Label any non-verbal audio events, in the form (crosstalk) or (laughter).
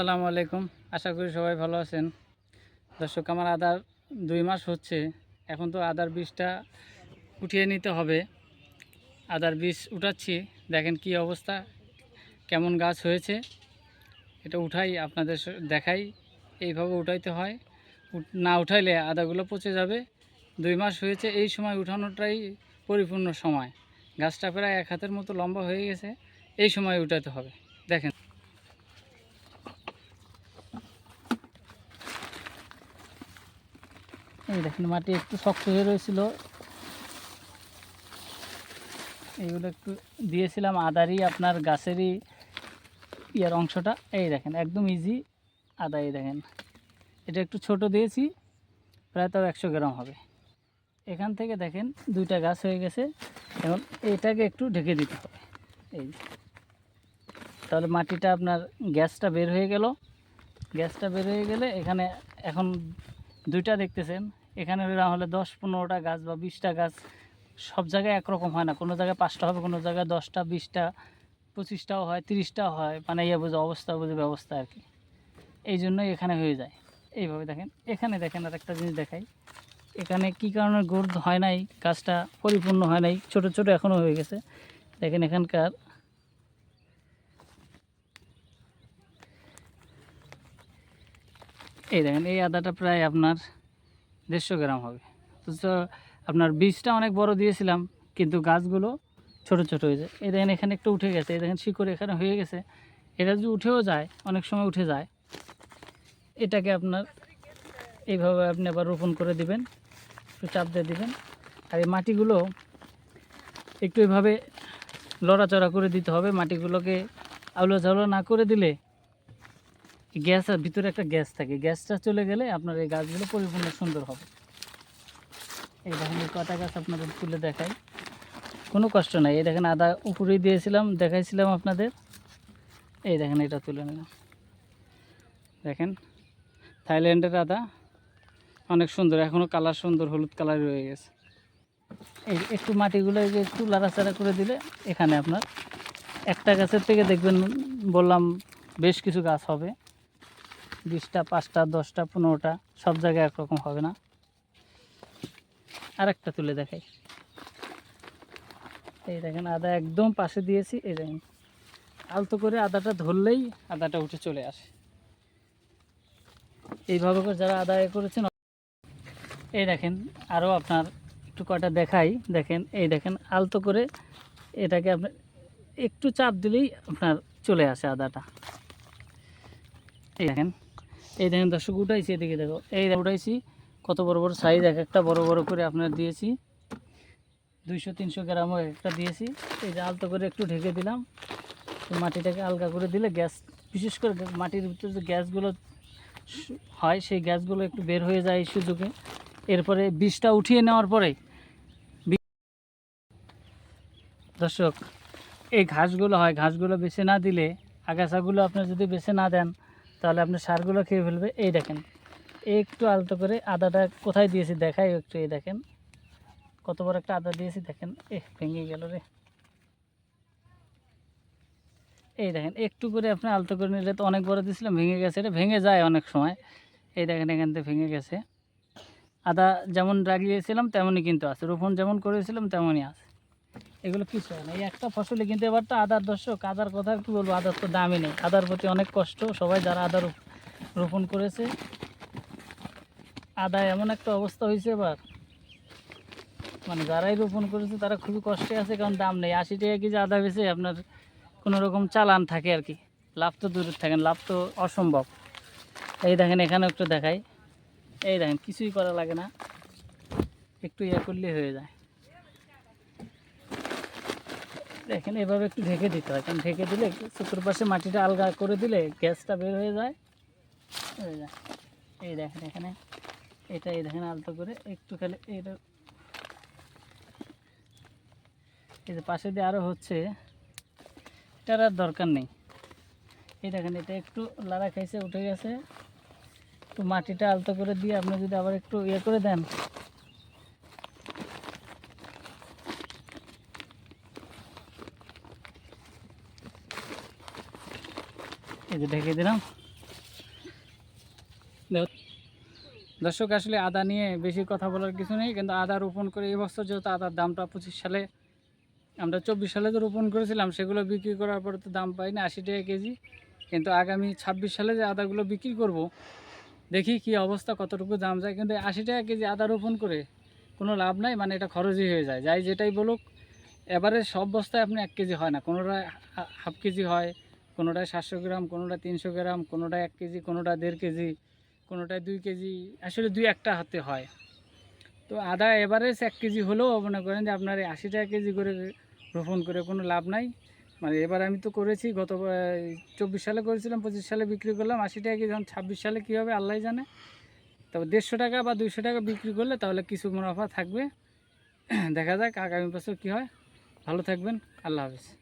আসসালামু আলাইকুম। আশা করি সবাই ভালো আছেন। দর্শক, আমার আদার দুই মাস হচ্ছে। এখন তো আদার বীজটা উঠিয়ে নিতে হবে। আদার বীজ উঠাচ্ছি। দেখেন কি অবস্থা, কেমন গাছ হয়েছে। এটা উঠাই আপনাদের দেখাই। এইভাবে উঠাইতে হয়। না উঠাইলে আদাগুলো পচে যাবে। দুই মাস হয়েছে, এই সময় উঠানোটাই পরিপূর্ণ সময়। গাছটা প্রায় এক হাতের মতো লম্বা হয়ে গেছে। এই সময় উঠাতে হবে। দেখেন। এই দেখেন, মাটি একটু শক্ত হয়ে রয়েছিল। এইগুলো একটু দিয়েছিলাম, আদারই আপনার গাছেরই ইয়ার অংশটা। এই দেখেন, একদম ইজি আদা, এই দেখেন। এটা একটু ছোট দিয়েছি, প্রায় তাও একশো গ্রাম হবে। এখান থেকে দেখেন, দুইটা গাছ হয়ে গেছে। এখন এটাকে একটু ঢেকে দিতে হবে। এই তাহলে মাটিটা আপনার গ্যাসটা বের হয়ে গেল। গ্যাসটা বের হয়ে গেলে এখানে এখন দুইটা দেখতেছেন। এখানে হলে দশ পনেরোটা গাছ বা বিশটা গাছ সব জায়গায় একরকম হয় না। কোনো জায়গায় পাঁচটা হবে, কোনো জায়গায় দশটা, বিশটা, পঁচিশটাও হয়, তিরিশটাও হয়। মানে ইয়ে বুঝে, অবস্থা বুঝে, ব্যবস্থা আর কি। এই জন্যই এখানে হয়ে যায়। এইভাবে দেখেন। এখানে দেখেন আর একটা জিনিস দেখাই। এখানে কি কারণে গ্রোথ হয় নাই? গাছটা পরিপূর্ণ হয় নাই? ছোট ছোট এখনও হয়ে গেছে। দেখেন এখানকার এই দেখেন, এই আদাটা প্রায় আপনার দেড়শো গ্রাম হবে। তো আপনার বীজটা অনেক বড় দিয়েছিলাম, কিন্তু গাছগুলো ছোট ছোট হয়ে যায়। এই দেখেন এখানে একটু উঠে গেছে এই দেখেন শিকড় এখানে হয়ে গেছে। এটা যদি উঠেও যায়, অনেক সময় উঠে যায়, এটাকে আপনার এইভাবে আপনি আবার রোপণ করে দিবেন, একটু চাপ দিয়ে দিবেন। আর এই মাটিগুলো একটু এভাবে লড়াচড়া করে দিতে হবে, মাটিগুলোকে আউলো ঝাউলো না করে দিলে গ্যাস ভিতরে একটা গ্যাস থাকে। গ্যাসটা চলে গেলে আপনার এই গাছগুলো পরিপূর্ণ সুন্দর হবে। এই দেখেন কটা গাছ আপনাদের তুলে দেখাই। কোনো কষ্ট নাই। এই দেখেন আদা উপরেই দিয়েছিলাম, দেখাইছিলাম আপনাদের। এই দেখেন এটা তুলে নিলাম। দেখেন, থাইল্যান্ডের আদা অনেক সুন্দর। এখনও কালার সুন্দর, হলুদ কালার রয়ে গেছে। এই একটু মাটিগুলো একটু লাড়াচাড়া করে দিলে এখানে আপনার একটা গাছের থেকে দেখবেন বললাম বেশ কিছু গাছ হবে। বিশটা, পাঁচটা, দশটা, পনেরোটা, সব জায়গায় একরকম হবে না। আর একটা তুলে দেখাই। এই দেখেন, আদা একদম পাশে দিয়েছি, এই দেখেন। আলতো করে আদাটা ধরলেই আদাটা উঠে চলে আসে। এইভাবে করে যারা আদায় করেছেন, এই দেখেন আরও আপনার একটু কটা দেখাই। দেখেন, এই দেখেন, আলতো করে এটাকে আপনার একটু চাপ দিলেই আপনার চলে আসে আদাটা। এই দেখেন এই দেখেন দর্শক, উঠাইছি এদিকে দেখো। এই উঠাইছি। কত বড় বড় সাইজ এক একটা বড় বড় করে আপনার দিয়েছি। দুইশো, তিনশো গ্রামও একটা দিয়েছি। এই যে আলতো করে একটু ঢেকে দিলাম। মাটিটাকে আলগা করে দিলে গ্যাস, বিশেষ করে মাটির ভিতরে যে গ্যাসগুলো হয়, সেই গ্যাসগুলো একটু বের হয়ে যায় এই সুযোগে। এরপরে বিষটা উঠিয়ে নেওয়ার পরে দর্শক, এই ঘাসগুলো হয়। ঘাসগুলো বেছে না দিলে, আগাছাগুলো আপনি যদি বেছে না দেন তাহলে আপনার সারগুলো খেয়ে ফেলবে। এই দেখেন, একটু আলতো করে আদাটা কোথায় দিয়েছি দেখাই, একটু এই দেখেন, কত বড় একটা আদা দিয়েছি, দেখেন এ ভেঙে গেল রে। এই দেখেন, একটু করে আপনি আলতো করে নিলে তো অনেক বড় দিয়েছিলাম, ভেঙে গেছে এটা ভেঙে যায় অনেক সময়। এই দেখেন, এখান থেকে ভেঙে গেছে। আদা যেমন লাগিয়েছিলাম, তেমনই কিন্তু আছে, রোপণ যেমন করেছিলাম, তেমনই আছে। এগুলো কিছু হয় না। এই একটা ফসলে কিন্তু এবার তো আদার দর্শক, আদার কথা কি বলব, আদার তো দামই নেই। আদার প্রতি অনেক কষ্ট, সবাই যারা আদা রোপ- রোপণ করেছে। আদা এমন একটা অবস্থা হয়েছে এবার। মানে যারাই রোপণ করেছে, তারা খুবই কষ্টে আছে, কারণ দাম নেই। আশি টাকা কেজি আদা বেচে আপনার কোনো রকম চালান থাকে আর কি। লাভ তো দূরে থাকেন লাভ তো অসম্ভব। এই দেখেন এখানে একটু দেখাই। এই দেখেন, কিছুই করা লাগে না। একটু ইয়ে করলেই হয়ে যায়। দেখেন এভাবে একটু ঢেকে দিতে হয়, কারণ ঢেকে দিলে চতুর্পাশে মাটিটা আলগা করে দিলে গ্যাসটা বের হয়ে যায়। এই দেখেন এখানে, এটা এই দেখেন আলতো করে একটু খালি এটা এই যে পাশে দিয়ে আরও হচ্ছে, এটার আর দরকার নেই। এই দেখেন, এটা একটু লাড়া খাইছে, উঠে গেছে। একটু মাটিটা আলতো করে দিয়ে আপনি যদি আবার একটু ইয়ে করে দেন এই যে ঢেকে দিলাম। দর্শক, আসলে আদা নিয়ে বেশি কথা বলার কিছু নেই, কিন্তু আদা রোপণ করে এবছর যেহেতু আদার দামটা পঁচিশ সালে, আমরা চব্বিশ সালে তো রোপণ করেছিলাম, সেগুলো বিক্রি করার পরে তো দাম পাই না আশি টাকা কেজি। কিন্তু আগামী ছাব্বিশ সালে যে আদাগুলো বিক্রি করব, দেখি কি অবস্থা, কতটুকু দাম যায়। কিন্তু আশি টাকা কেজি আদা রোপণ করে কোনো লাভ নাই মানে এটা খরচই হয়ে যায়। যাই যেটাই বলুক, এবারে সব বস্তায় আপনি এক কেজি হয় না, কোনোটা হাফ কেজি হয় কোনোটায় সাতশো গ্রাম কোনোটা তিনশো গ্রাম কোনোটা এক কেজি কোনোটা দেড় কেজি, কোনোটায় দুই কেজি, আসলে দুই একটা হাতে হয়। তো আদা এভারেজ এক কেজি হলেও মনে করেন যে আপনার আশি টাকা কেজি করে রোপণ করে কোনো লাভ নাই। মানে এবার আমি তো করেছি, গত চব্বিশ সালে করেছিলাম, পঁচিশ সালে বিক্রি করলাম, আশি টাকা কেজি যখন ছাব্বিশ সালে কী হবে আল্লাহ জানে। তবে দেড়শো টাকা বা দুইশো টাকা বিক্রি করলে তাহলে কিছু মুনাফা থাকবে। (clears throat) দেখা যাক আগামী বছর কী হয়। ভালো থাকবেন, আল্লাহ হাফিজ।